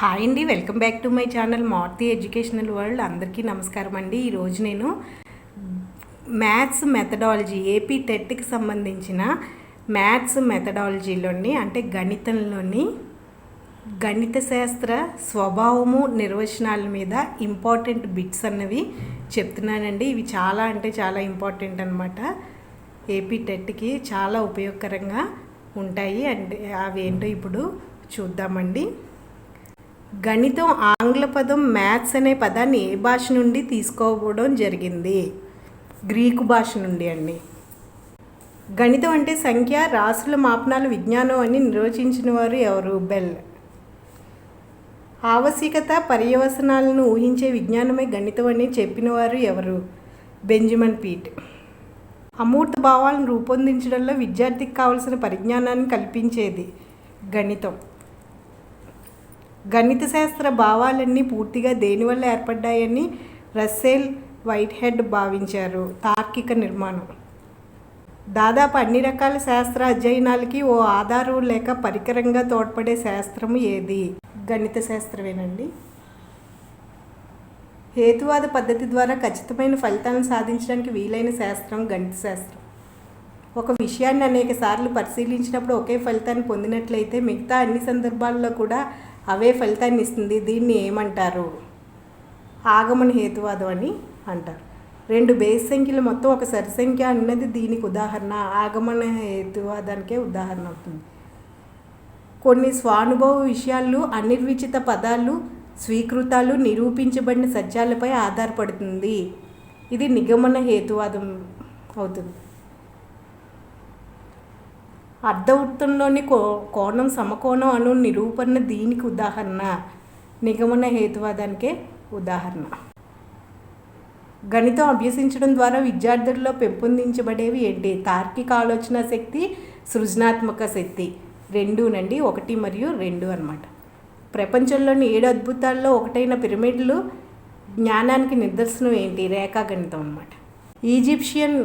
Hi అండి welcome back to my channel Marthi educational world. అందరికీ నమస్కారం అండి. ఈరోజు నేను మ్యాథ్స్ మెథడాలజీ ఏపీ టెట్కి సంబంధించిన మ్యాథ్స్ మెథడాలజీలోని అంటే గణితంలోని గణిత శాస్త్ర స్వభావము నిర్వచనాల మీద ఇంపార్టెంట్ బిట్స్ అన్నవి చెప్తున్నానండి. ఇవి చాలా అంటే చాలా ఇంపార్టెంట్ అనమాట ఏపీ టెట్కి చాలా ఉపయోగకరంగా ఉంటాయి. అంటే అవి ఏంటో ఇప్పుడు చూద్దామండి. గణితం ఆంగ్ల పదం మ్యాథ్స్ అనే పదాన్ని ఏ భాష నుండి తీసుకోవడం జరిగింది? గ్రీకు భాష నుండి అండి. గణితం అంటే సంఖ్య రాసుల మాపనాలు విజ్ఞానం అని నిర్వచించిన వారు ఎవరు? బెల్. ఆవశ్యకత పర్యవసనాలను ఊహించే విజ్ఞానమే గణితం అని చెప్పినవారు ఎవరు? బెంజమిన్ పీట్. అమూర్త భావాలను రూపొందించడంలో విద్యార్థికి కావలసిన పరిజ్ఞానాన్ని కల్పించేది గణితం. గణిత శాస్త్ర భావాలన్నీ పూర్తిగా దేనివల్ల ఏర్పడ్డాయని రస్సెల్ వైట్ హెడ్ భావించారు. తార్కిక నిర్మాణం. దాదాపు అన్ని రకాల శాస్త్ర అధ్యయనాలకి ఓ ఆధారం లేక పరికరంగా తోడ్పడే శాస్త్రం ఏది? గణిత శాస్త్రమేనండి హేతువాద పద్ధతి ద్వారా ఖచ్చితమైన ఫలితాలను సాధించడానికి వీలైన శాస్త్రం గణిత శాస్త్రం ఒక విషయాన్ని అనేక సార్లు పరిశీలించినప్పుడు ఒకే ఫలితాన్ని పొందినట్లయితే మిగతా అన్ని సందర్భాల్లో కూడా అవే ఫలితాన్ని ఇస్తుంది దీన్ని ఏమంటారు? ఆగమన హేతువాదం అని అంటారు. రెండు బేస్ సంఖ్యలు మొత్తం ఒక సరి సంఖ్య అన్నది దీనికి ఉదాహరణ. ఆగమన హేతువాదానికే ఉదాహరణ అవుతుంది. కొన్ని స్వానుభవ విషయాలు అనిర్విచిత పదాలు స్వీకృతాలు నిరూపించబడిన సత్యాలపై ఆధారపడుతుంది. ఇది నిగమన హేతువాదం అవుతుంది. అర్ధవృత్తంలోని కో కోణం సమకోణం అను నిరూపణ దీనికి ఉదాహరణ. నిగమన హేతువాదానికే ఉదాహరణ. గణితం అభ్యసించడం ద్వారా విద్యార్థుల్లో పెంపొందించబడేవి ఏంటి? తార్కిక ఆలోచన శక్తి సృజనాత్మక శక్తి. రెండునండి ఒకటి మరియు రెండు అనమాట ప్రపంచంలోని ఏడు అద్భుతాల్లో ఒకటైన పిరమిడ్లు జ్ఞానానికి నిదర్శనం ఏంటి? రేఖాగణితం అనమాట ఈజిప్షియన్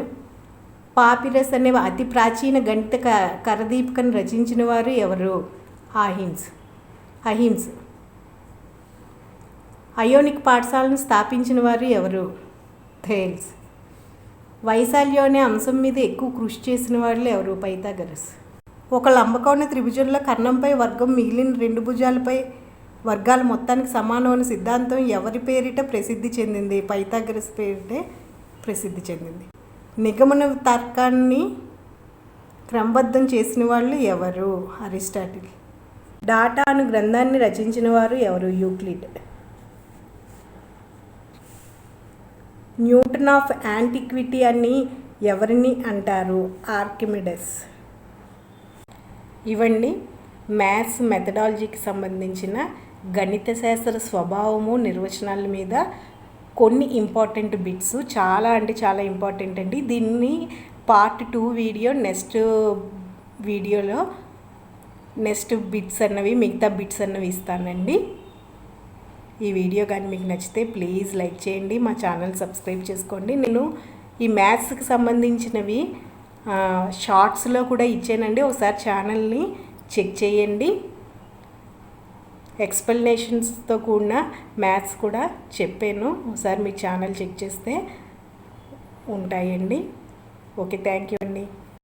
పాపిరస్ అనే అతి ప్రాచీన గణిత క కరదీపికను రచించిన వారు ఎవరు? అహింస్. అహింస్. అయోనిక్ పాఠశాలను స్థాపించిన వారు ఎవరు? థేల్స్. వైశాల్యం అనే అంశం మీద ఎక్కువ కృషి చేసిన వాళ్ళు ఎవరు? పైథాగరస్. ఒక లంబకోణ త్రిభుజంలో కర్ణంపై వర్గం మిగిలిన రెండు భుజాలపై వర్గాల మొత్తానికి సమానమైన సిద్ధాంతం ఎవరి పేరిట ప్రసిద్ధి చెందింది? పైథాగరస్ పేరిటే ప్రసిద్ధి చెందింది. నిగమన తర్కాన్ని క్రమబద్ధం చేసిన వాళ్ళు ఎవరు? అరిస్టాటిల్. డాటా అను గ్రంథాన్ని రచించిన వారు ఎవరు? యూక్లిడ్. న్యూటన్ ఆఫ్ యాంటిక్విటీ అని ఎవరిని అంటారు? ఆర్కిమిడస్. ఇవన్నీ మ్యాథ్స్ మెథడాలజీకి సంబంధించిన గణిత శాస్త్ర స్వభావము నిర్వచనాల మీద కొన్ని ఇంపార్టెంట్ బిట్స్ చాలా అంటే చాలా ఇంపార్టెంట్ అండి. దీన్ని పార్ట్ టూ వీడియో నెక్స్ట్ వీడియోలో నెక్స్ట్ బిట్స్ అన్నవి మిగతా బిట్స్ అన్నవి ఇస్తానండి. ఈ వీడియో కానీ మీకు నచ్చితే ప్లీజ్ లైక్ చేయండి. మా ఛానల్ సబ్స్క్రైబ్ చేసుకోండి. నేను ఈ మ్యాథ్స్కి సంబంధించినవి షార్ట్స్లో కూడా ఇచ్చానండి. ఒకసారి ఛానల్ని చెక్ చేయండి. ఎక్స్ప్లెనేషన్స్తో కూడిన మ్యాథ్స్ కూడా చెప్పాను. ఒకసారి మీ ఛానల్ చెక్ చేస్తే ఉంటాయండి. ఓకే థ్యాంక్ యూ అండి.